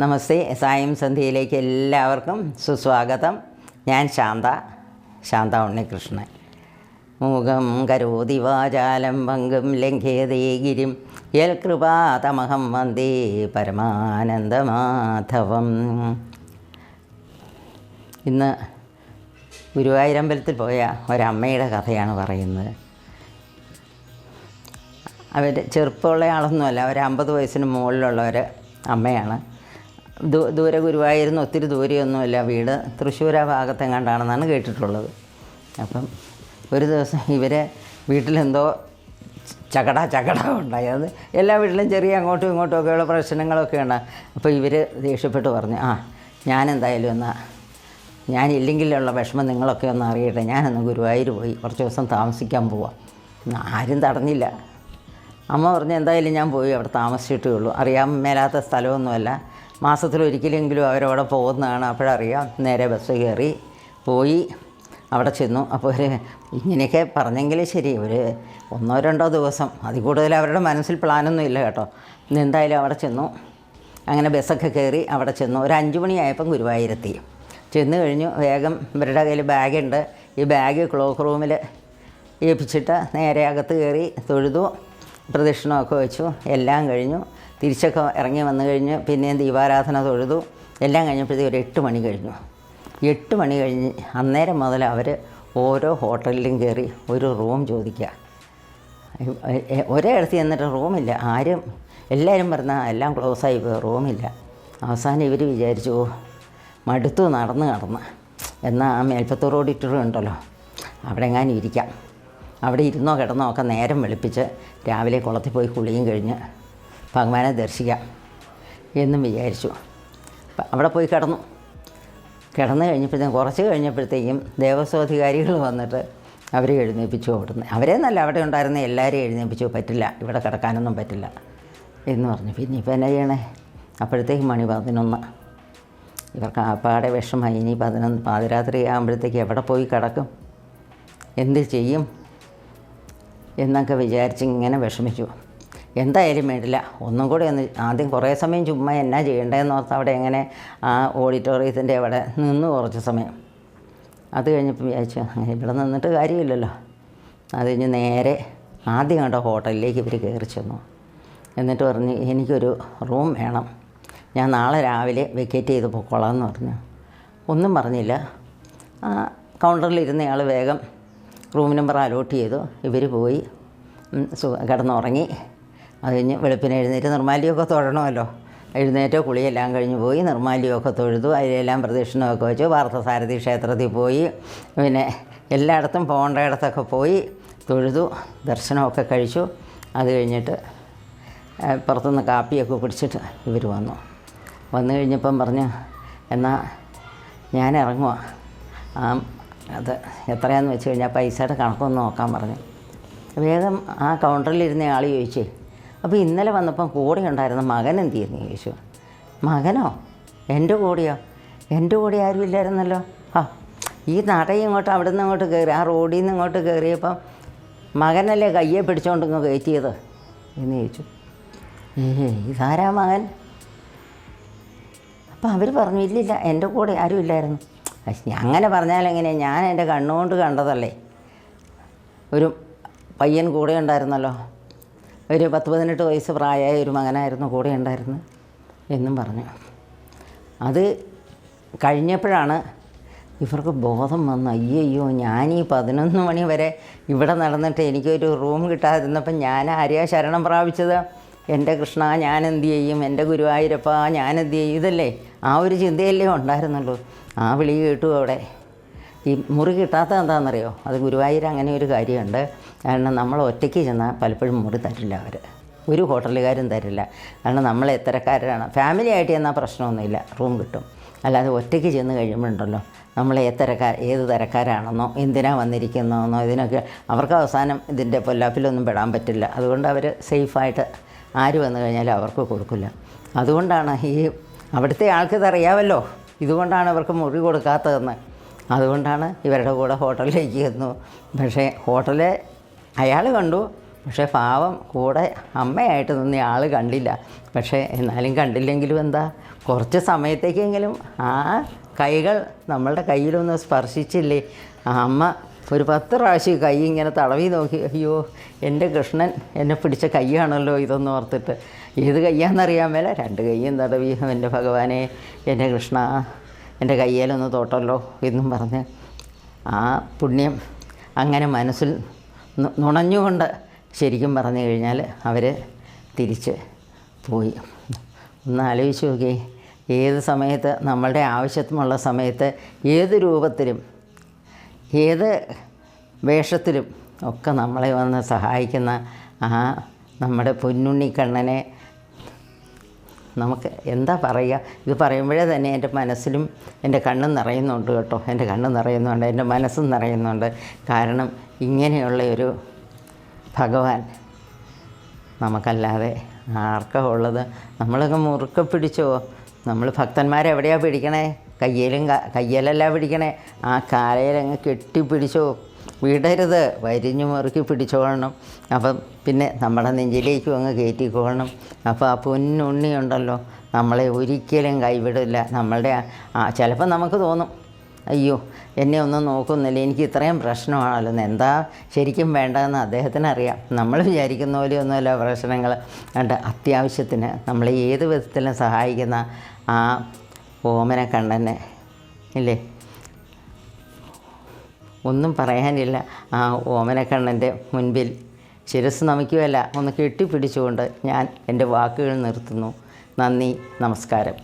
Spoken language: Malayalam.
നമസ്തേ. സായം സന്ധ്യയിലേക്ക് എല്ലാവർക്കും സുസ്വാഗതം. ഞാൻ ശാന്ത ശാന്ത ഉണ്ണികൃഷ്ണൻ. മൂകം കരോതി വാചാലം പങ്കും ഗിരിം യൽ കൃപാതമഹം വന്ദേ പരമാനന്ദമാധവം. ഇന്ന് ഗുരുവായൂരമ്പലത്തിൽ പോയ ഒരമ്മയുടെ കഥയാണ് പറയുന്നത്. അവർ ചെറുപ്പമുള്ള ആളൊന്നുമല്ല ഒരു അമ്പത് വയസ്സിന് മുകളിലുള്ള ഒരു അമ്മയാണ്. ദൂ ദൂരെ ഗുരുവായൂരുന്ന് ഒത്തിരി ദൂരെയൊന്നുമില്ല. വീട് തൃശ്ശൂർ ആ ഭാഗത്തെങ്ങാണ്ടാണെന്നാണ് കേട്ടിട്ടുള്ളത്. അപ്പം ഒരു ദിവസം ഇവരെ വീട്ടിലെന്തോ ചകട ചകട ഉണ്ടായി. അത് എല്ലാ വീട്ടിലും ചെറിയ അങ്ങോട്ടും ഇങ്ങോട്ടും ഒക്കെയുള്ള പ്രശ്നങ്ങളൊക്കെ ഉണ്ട് അപ്പോൾ ഇവർ ദേഷ്യപ്പെട്ട് പറഞ്ഞു ആ ഞാൻ എന്തായാലും എന്നാ ഞാനില്ലെങ്കിലുള്ള വിഷമം നിങ്ങളൊക്കെ ഒന്ന് അറിയട്ടെ. ഞാനൊന്ന് ഗുരുവായൂർ പോയി കുറച്ച് ദിവസം താമസിക്കാൻ പോവാം. ആരും തടഞ്ഞില്ല. അമ്മ പറഞ്ഞു എന്തായാലും ഞാൻ പോയി അവിടെ താമസിച്ചിട്ടേ ഉള്ളൂ. അറിയാൻ മേലാത്ത സ്ഥലമൊന്നുമല്ല. മാസത്തിലൊരിക്കലെങ്കിലും അവരവിടെ പോകുന്നതാണ്. അപ്പോഴറിയാം നേരെ ബസ് കയറി പോയി. അവിടെ ചെന്നു. അപ്പോൾ ഒരു ഇങ്ങനെയൊക്കെ പറഞ്ഞെങ്കിൽ ശരി. ഒരു ഒന്നോ രണ്ടോ ദിവസം. അതിൽ കൂടുതൽ അവരുടെ മനസ്സിൽ പ്ലാനൊന്നും ഇല്ല കേട്ടോ. എന്തായാലും അവിടെ ചെന്നു. അങ്ങനെ ബസ്സൊക്കെ കയറി അവിടെ ചെന്നു. ഒരു അഞ്ച് മണിയായപ്പം ഗുരുവായൂരെത്തി. ചെന്ന് കഴിഞ്ഞു. വേഗം ഇവരുടെ കയ്യിൽ ബാഗുണ്ട്. ഈ ബാഗ് ക്ലോക്ക് റൂമിൽ ഏൽപ്പിച്ചിട്ട് നേരെ അകത്ത് കയറി തൊഴുതു. പ്രദക്ഷിണമൊക്കെ വെച്ചു. എല്ലാം കഴിഞ്ഞു. തിരിച്ചൊക്കെ ഇറങ്ങി വന്നു കഴിഞ്ഞ് പിന്നെയും ദീപാരാധന തൊഴുതു. എല്ലാം കഴിഞ്ഞപ്പോഴത്തേക്ക് ഒരു എട്ട് മണി കഴിഞ്ഞു. എട്ട് മണി കഴിഞ്ഞ് അന്നേരം മുതൽ അവർ ഓരോ ഹോട്ടലിലും കയറി ഒരു റൂം ചോദിക്കുക. ഒരേടത്ത് ചെന്നിട്ട് റൂമില്ല. ആരും എല്ലാവരും പറഞ്ഞാൽ എല്ലാം ക്ലോസായി പോയി റൂമില്ല. അവസാനം ഇവർ വിചാരിച്ചു "ഓ, മടുത്തു നടന്ന് കടന്ന് എന്നാൽ ആ മേൽപ്പത്തൂർ ഓഡിറ്റോറിയം ഉണ്ടല്ലോ അവിടെ എങ്ങാനും ഇരിക്കാം. അവിടെ ഇരുന്നോ കിടന്നോ ഒക്കെ നേരം വെളുപ്പിച്ച് രാവിലെ കുളത്തിൽ പോയി കുളിയും കഴിഞ്ഞ് ഭഗവാനെ ദർശിക്കാം എന്നും വിചാരിച്ചു. അവിടെ പോയി കിടന്നു. കിടന്നു കഴിഞ്ഞപ്പോഴത്തേക്കും കുറച്ച് കഴിഞ്ഞപ്പോഴത്തേക്കും ദേവസ്വാധികാരികൾ വന്നിട്ട് അവരെ എഴുന്നേൽപ്പിച്ചു അവിടുന്ന് അവരെ നല്ല അവിടെ ഉണ്ടായിരുന്ന എല്ലാവരെയും എഴുന്നേൽപ്പിച്ചു പറ്റില്ല ഇവിടെ കിടക്കാനൊന്നും പറ്റില്ല എന്ന് പറഞ്ഞു. പിന്നെ ഇപ്പം എന്നാ ചെയ്യണേ? അപ്പോഴത്തേക്ക് മണി പതിനൊന്ന്. ഇവർക്ക് ആപ്പാടെ വിഷമായി ഇനി പതിനൊന്ന് പാതിരാത്രി ആകുമ്പോഴത്തേക്ക് എവിടെ പോയി കിടക്കും? എന്ത് ചെയ്യും? എന്നൊക്കെ വിചാരിച്ച് ഇങ്ങനെ വിഷമിച്ചു. എന്തായാലും വേണ്ടില്ല ഒന്നും കൂടി ഒന്ന് ആദ്യം കുറേ സമയം ചുമ്മാ എന്നാ ചെയ്യേണ്ടതെന്ന് ഓർത്ത് അവിടെ എങ്ങനെ ആ ഓഡിറ്റോറിയത്തിന്റെ അവിടെ നിന്ന് കുറച്ച് സമയം. അത് കഴിഞ്ഞപ്പോൾ വിചാരിച്ചു അങ്ങനെ ഇവിടെ നിന്നിട്ട് കാര്യമില്ലല്ലോ. അത് കഴിഞ്ഞ് നേരെ ആദ്യം കണ്ട ഹോട്ടലിലേക്ക് ഇവർ കയറി ചെന്നു. എന്നിട്ട് പറഞ്ഞ് എനിക്കൊരു റൂം വേണം. ഞാൻ നാളെ രാവിലെ വെക്കേറ്റ് ചെയ്ത് പൊക്കോളാം എന്ന് പറഞ്ഞു. ഒന്നും പറഞ്ഞില്ല. ആ കൗണ്ടറിലിരുന്നയാൾ വേഗം റൂം നമ്പർ അലോട്ട് ചെയ്തു. ഇവർ പോയി കിടന്നുറങ്ങി. അത് കഴിഞ്ഞ് വെളുപ്പിന് എഴുന്നേറ്റ് നിർമ്മാല്യമൊക്കെ തൊഴണമല്ലോ എഴുന്നേറ്റ് കുളിയെല്ലാം കഴിഞ്ഞ് പോയി നിർമ്മാല്യമൊക്കെ തൊഴുതു അതിലെല്ലാം പ്രദക്ഷിണമൊക്കെ വെച്ചു പാർത്ഥസാരഥി ക്ഷേത്രത്തിൽ പോയി പിന്നെ എല്ലായിടത്തും പോകേണ്ടയിടത്തൊക്കെ പോയി തൊഴുതു ദർശനമൊക്കെ കഴിച്ചു. അത് കഴിഞ്ഞിട്ട് പുറത്തുനിന്ന് കാപ്പിയൊക്കെ കുടിച്ചിട്ട് ഇവർ വന്നു. വന്നു കഴിഞ്ഞപ്പം പറഞ്ഞു എന്നാൽ ഞാൻ ഇറങ്ങുക ആ അത് എത്രയാണെന്ന് വെച്ച് കഴിഞ്ഞാൽ പൈസയുടെ കണക്കൊന്ന് നോക്കാൻ പറഞ്ഞു. വേഗം ആ കൗണ്ടറിലിരുന്ന ആൾ ചോദിച്ചേ അപ്പോൾ ഇന്നലെ വന്നപ്പം കൂടെ ഉണ്ടായിരുന്ന മകൻ എന്ത് ചെയ്യുന്നു ചോദിച്ചു മകനോ? എന്റെ കൂടെയോ? എന്റെ കൂടെ ആരും ഇല്ലായിരുന്നല്ലോ. ആ ഈ നടയും ഇങ്ങോട്ട് അവിടെ നിന്ന് അങ്ങോട്ട് കയറി ആ റോഡിൽ നിന്ന് ഇങ്ങോട്ട് കയറിയപ്പം മകനല്ലേ കയ്യെ പിടിച്ചുകൊണ്ട് ഇങ്ങ് കയറ്റിയത്? എന്ന് ചോദിച്ചു. ഏ ഇതാരാ മകൻ? അപ്പം അവർ പറഞ്ഞു ഇല്ലില്ല എന്റെ കൂടെ ആരും ഇല്ലായിരുന്നു. അങ്ങനെ പറഞ്ഞാൽ എങ്ങനെ ഞാൻ എന്റെ കണ്ണുകൊണ്ട് കണ്ടതല്ലേ. ഒരു പയ്യൻ കൂടെ ഉണ്ടായിരുന്നല്ലോ. ഒരു പത്ത് പതിനെട്ട് വയസ്സ് പ്രായമായ ഒരു മകനായിരുന്നു കൂടെ ഉണ്ടായിരുന്നു എന്നും പറഞ്ഞു. അത് കഴിഞ്ഞപ്പോഴാണ് ഇവർക്ക് ബോധം വന്നു. അയ്യോ ഞാൻ ഈ പതിനൊന്ന് മണി വരെ ഇവിടെ നടന്നിട്ട് എനിക്കൊരു റൂം കിട്ടാതിരുന്നപ്പം ഞാൻ ആരെയാ ശരണം പ്രാപിച്ചത്? എന്റെ കൃഷ്ണ ഞാൻ എന്ത് ചെയ്യും? എന്റെ ഗുരുവായൂരപ്പ ഞാൻ എന്ത് ചെയ്യും? ഇതല്ലേ? ആ ഒരു ചിന്തയല്ലേ ഉണ്ടായിരുന്നുള്ളൂ. ആ വിളി കേട്ടു അവിടെ. ഈ മുറി കിട്ടാത്തത് എന്താണെന്നറിയോ? അത് ഗുരുവായൂർ അങ്ങനെ ഒരു കാര്യമുണ്ട്. കാരണം നമ്മൾ ഒറ്റയ്ക്ക് ചെന്നാൽ പലപ്പോഴും മുറി തരില്ല അവർ ഒരു ഹോട്ടലുകാരും തരില്ല. കാരണം നമ്മൾ എത്തരക്കാരാണ്. ഫാമിലി ആയിട്ട് ചെന്നാൽ പ്രശ്നമൊന്നുമില്ല. റൂം കിട്ടും. അല്ലാതെ ഒറ്റയ്ക്ക് ചെന്ന് കഴിയുമ്പോഴുണ്ടല്ലോ നമ്മൾ ഏത്തരക്കാർ ഏത് തരക്കാരാണെന്നോ എന്തിനാ വന്നിരിക്കുന്നതെന്നോ ഇതിനൊക്കെ അവർക്ക് അവസാനം ഇതിന്റെ പൊല്ലാപ്പിലൊന്നും പെടാൻ പറ്റില്ല. അതുകൊണ്ട് അവർ സേഫായിട്ട് ആര് വന്നു കഴിഞ്ഞാലും അവർക്ക് കൊടുക്കില്ല. അതുകൊണ്ടാണ് ഈ അവിടുത്തെ ആൾക്കിത് ഇതുകൊണ്ടാണ് അവർക്ക് മുറി കൊടുക്കാത്തതെന്ന്. അതുകൊണ്ടാണ് ഇവരുടെ കൂടെ ഹോട്ടലിലേക്ക് ചെന്നു. പക്ഷേ ഹോട്ടൽ അയാൾ കണ്ടു. പക്ഷേ ഭാവം കൂടെ അമ്മയായിട്ട് നിന്ന് ആൾ കണ്ടില്ല. പക്ഷേ എന്നാലും കണ്ടില്ലെങ്കിലും എന്താ? കുറച്ച് സമയത്തേക്കെങ്കിലും ആ കൈകൾ നമ്മളുടെ കയ്യിലൊന്ന് സ്പർശിച്ചില്ലേ? ആ അമ്മ ഒരു പത്ത് പ്രാവശ്യം കൈ ഇങ്ങനെ തടവി നോക്കി. അയ്യോ എന്റെ കൃഷ്ണൻ എന്നെ പിടിച്ച കൈയാണല്ലോ ഇതെന്ന് ഓർത്തിട്ട്. ഏത് കയ്യാണെന്നറിയാൻ മേല. രണ്ട് കൈയും തടവി. എന്റെ ഭഗവാനെ എന്റെ കൃഷ്ണ. എന്റെ കയ്യേലൊന്ന് തൊട്ടല്ലോ എന്നും പറഞ്ഞ് ആ പുണ്യം അങ്ങനെ മനസ്സിൽ നുണഞ്ഞുകൊണ്ട് ശരിക്കും പറഞ്ഞു കഴിഞ്ഞാൽ അവർ തിരിച്ച് പോയി. ഒന്ന് ആലോചിച്ച് നോക്കി ഏത് സമയത്ത് നമ്മളുടെ ആവശ്യത്തിനുള്ള സമയത്ത് ഏത് രൂപത്തിലും ഏത് വേഷത്തിലും ഒക്കെ നമ്മളെ വന്ന് സഹായിക്കുന്ന ആ നമ്മുടെ പൊന്നുണ്ണിക്കണ്ണനെ നമുക്ക് എന്താ പറയുക? ഇത് പറയുമ്പോഴേ തന്നെ എന്റെ മനസ്സിലും എന്റെ കണ്ണും നിറയുന്നുണ്ട് കേട്ടോ. എന്റെ കണ്ണും നിറയുന്നുണ്ട് എന്റെ മനസ്സും നിറയുന്നുണ്ട്. കാരണം ഇങ്ങനെയുള്ള ഒരു ഭഗവാൻ നമുക്കല്ലാതെ ആർക്കാ ഉള്ളത്? നമ്മളൊക്കെ മുറുക്കെ പിടിച്ചോ? നമ്മൾ ഭക്തന്മാരെ എവിടെയാണ് പിടിക്കണേ? കയ്യിലും കയ്യിലല്ല പിടിക്കണേ. ആ കാലയിലങ്ങ് കെട്ടിപ്പിടിച്ചോ? വിടരുത്. വരിഞ്ഞു മുറുക്കി പിടിച്ചോളണം. അപ്പം പിന്നെ നമ്മുടെ നെഞ്ചിലേക്കും അങ്ങ് കയറ്റിക്കോളണം. അപ്പോൾ ആ പൊന്നുണ്ണി ഉണ്ടല്ലോ നമ്മളെ ഒരിക്കലും കൈവിടില്ല. നമ്മളുടെ ചിലപ്പോൾ നമുക്ക് തോന്നും അയ്യോ എന്നെ ഒന്നും നോക്കുന്നില്ല. എനിക്ക് ഇത്രയും പ്രശ്നമാണല്ലോ. എന്താ ശരിക്കും വേണ്ടതെന്ന് അദ്ദേഹത്തിന് അറിയാം നമ്മൾ വിചാരിക്കുന്ന പോലെയൊന്നുമല്ല പ്രശ്നങ്ങൾ. കണ്ട് അത്യാവശ്യത്തിന് നമ്മളെ ഏത് വിധത്തിലും സഹായിക്കുന്ന ആ ഓമന കണ്ണനെ ഇല്ലേ? ഒന്നും പറയാനില്ല. ആ ഓമനക്കണ്ണന്റെ മുൻപിൽ ശിരസ് നമിക്കുകയല്ല. ഒന്ന് കെട്ടിപ്പിടിച്ചുകൊണ്ട് ഞാൻ എന്റെ വാക്കുകൾ നിർത്തുന്നു. നന്ദി നമസ്കാരം.